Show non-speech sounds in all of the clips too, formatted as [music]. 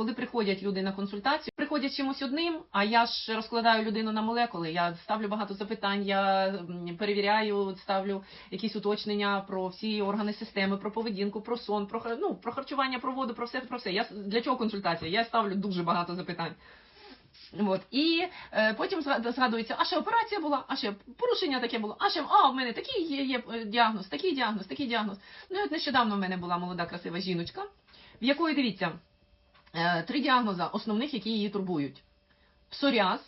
коли приходять люди на консультацію, приходять чимось одним, а я ж розкладаю людину на молекули. Я ставлю багато запитань, я перевіряю, ставлю якісь уточнення про всі органи системи, про поведінку, про сон, про ну, про харчування, про воду, про все, про все. Я для чого консультація? Я ставлю дуже багато запитань. От. І е, потім згадується, а ще операція була, а ще порушення таке було, а ще а, в мене такий є, є е, діагноз, такий діагноз, такий діагноз. Ну от нещодавно в мене була молода красива жіночка, в якої дивіться три діагноза основних, які її турбують: псоріаз,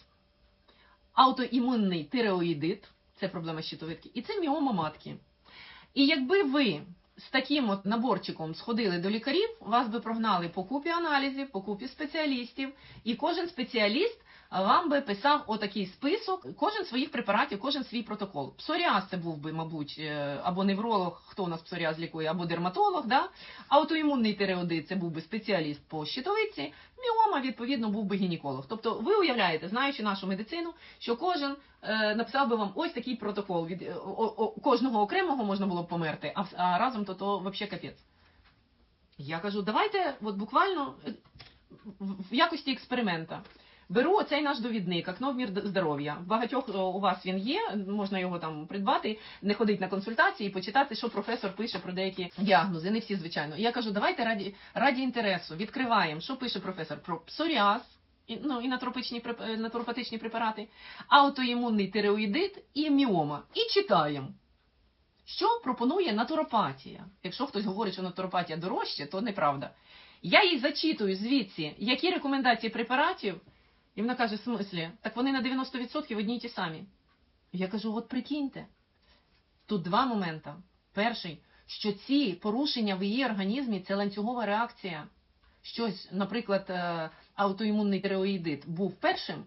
аутоімунний тиреоїдит, це проблема щитовидки, і це міома матки. І якби ви з таким от наборчиком сходили до лікарів, вас би прогнали по купі аналізів, по купі спеціалістів, і кожен спеціаліст вам би писав отакий список, кожен своїх препаратів, кожен свій протокол. Псоріаз це був би, мабуть, е, або невролог, хто у нас псоріаз лікує, або дерматолог, да? аутоімунний тиреодит це був би спеціаліст по щитовидці, міома, відповідно, був би гінеколог. Тобто ви уявляєте, знаючи нашу медицину, що кожен е, написав би вам ось такий протокол. Від е, о, о, кожного окремого можна було б померти, а, а разом то то взагалі капець. Я кажу, давайте от буквально е, в в якості експеримента. Беру оцей наш довідник, окно в мір здоров'я. Багатьох у вас він є, можна його там придбати, не ходить на консультації, почитати, що професор пише про деякі діагнози. Не всі, звичайно. Я кажу, давайте раді, раді інтересу, відкриваємо, що пише професор про псоріаз, і, ну, і натропичні, е, препарати, аутоімунний тиреоїдит і міома. І читаємо. Що пропонує натуропатія? Якщо хтось говорить, що натуропатія дорожче, то неправда. Я їй зачитую звідси, які рекомендації препаратів, і вона каже, в смислі, так вони на 90% одні й ті самі. Я кажу, от прикиньте. Тут два моменти. Перший, що ці порушення в її організмі це ланцюгова реакція. Щось, наприклад, е, аутоімунний тиреоїдит був першим,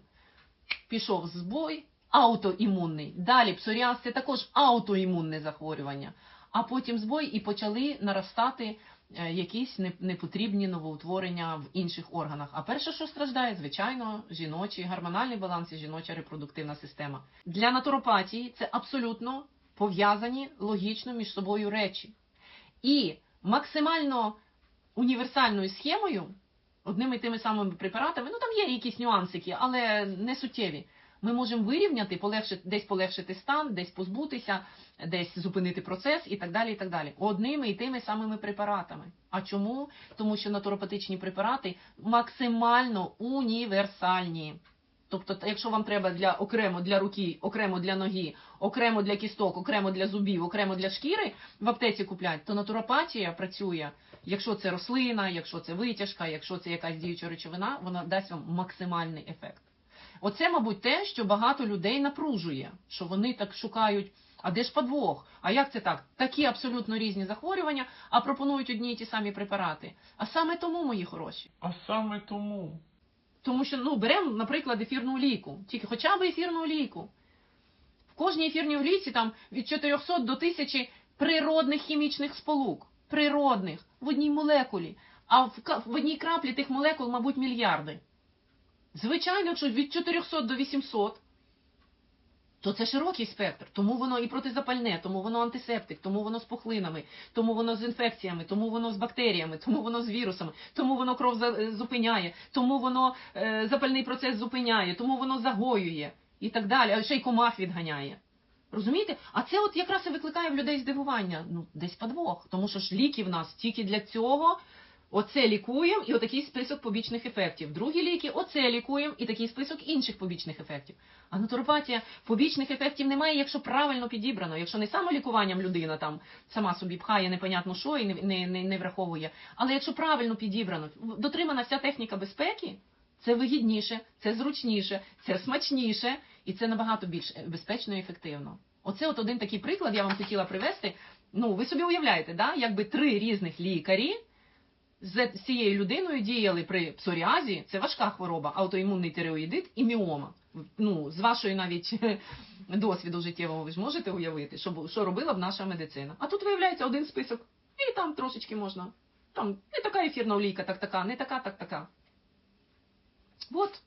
пішов збой, аутоімунний. Далі псоріаз це також аутоімунне захворювання. А потім збой і почали наростати якісь непотрібні новоутворення в інших органах. А перше, що страждає, звичайно, жіночий гормональний баланс і жіноча репродуктивна система. Для натуропатії це абсолютно пов'язані логічно між собою речі. І максимально універсальною схемою, одними і тими самими препаратами, ну там є якісь нюансики, але не суттєві. Ми можемо вирівняти, полегшити, десь полегшити стан, десь позбутися, десь зупинити процес і так далі. і так далі. Одними і тими самими препаратами. А чому? Тому що натуропатичні препарати максимально універсальні. Тобто, якщо вам треба для окремо для руки, окремо для ноги, окремо для кісток, окремо для зубів, окремо для шкіри в аптеці куплять, то натуропатія працює. Якщо це рослина, якщо це витяжка, якщо це якась діюча речовина, вона дасть вам максимальний ефект. Оце, мабуть, те, що багато людей напружує, що вони так шукають. А де ж подвох? А як це так? Такі абсолютно різні захворювання, а пропонують одні і ті самі препарати. А саме тому, мої хороші. А саме тому. Тому що, ну, беремо, наприклад, ефірну олійку. Тільки хоча б ефірну олійку. В кожній ефірній олійці там від 400 до 1000 природних хімічних сполук. Природних. В одній молекулі. А в, в одній краплі тих молекул, мабуть, мільярди. Звичайно, що від 400 до 800, то це широкий спектр. Тому воно і протизапальне, тому воно антисептик, тому воно з пухлинами, тому воно з інфекціями, тому воно з бактеріями, тому воно з вірусами, тому воно кров е, зупиняє, тому воно е, запальний процес зупиняє, тому воно загоює і так далі, а ще й комах відганяє. Розумієте? А це от якраз і викликає в людей здивування. Ну, десь подвох. Тому що ж ліки в нас тільки для цього. Оце лікуємо і отакий список побічних ефектів. Другі ліки, оце лікуємо і такий список інших побічних ефектів. А натуропатія побічних ефектів немає, якщо правильно підібрано, якщо не самолікуванням людина там сама собі пхає непонятно що і не, не, не, не враховує. Але якщо правильно підібрано, дотримана вся техніка безпеки, це вигідніше, це зручніше, це смачніше і це набагато більш е, безпечно і ефективно. Оце от один такий приклад я вам хотіла привести. Ну, ви собі уявляєте, да? якби три різних лікарі з цією людиною діяли при псоріазі, це важка хвороба, аутоімунний тиреоїдит і міома. Ну, з вашої навіть [laughs] досвіду життєвого ви ж можете уявити, що, що робила б наша медицина. А тут виявляється один список, і там трошечки можна. Там не така ефірна олійка, так така, не така, так така. От.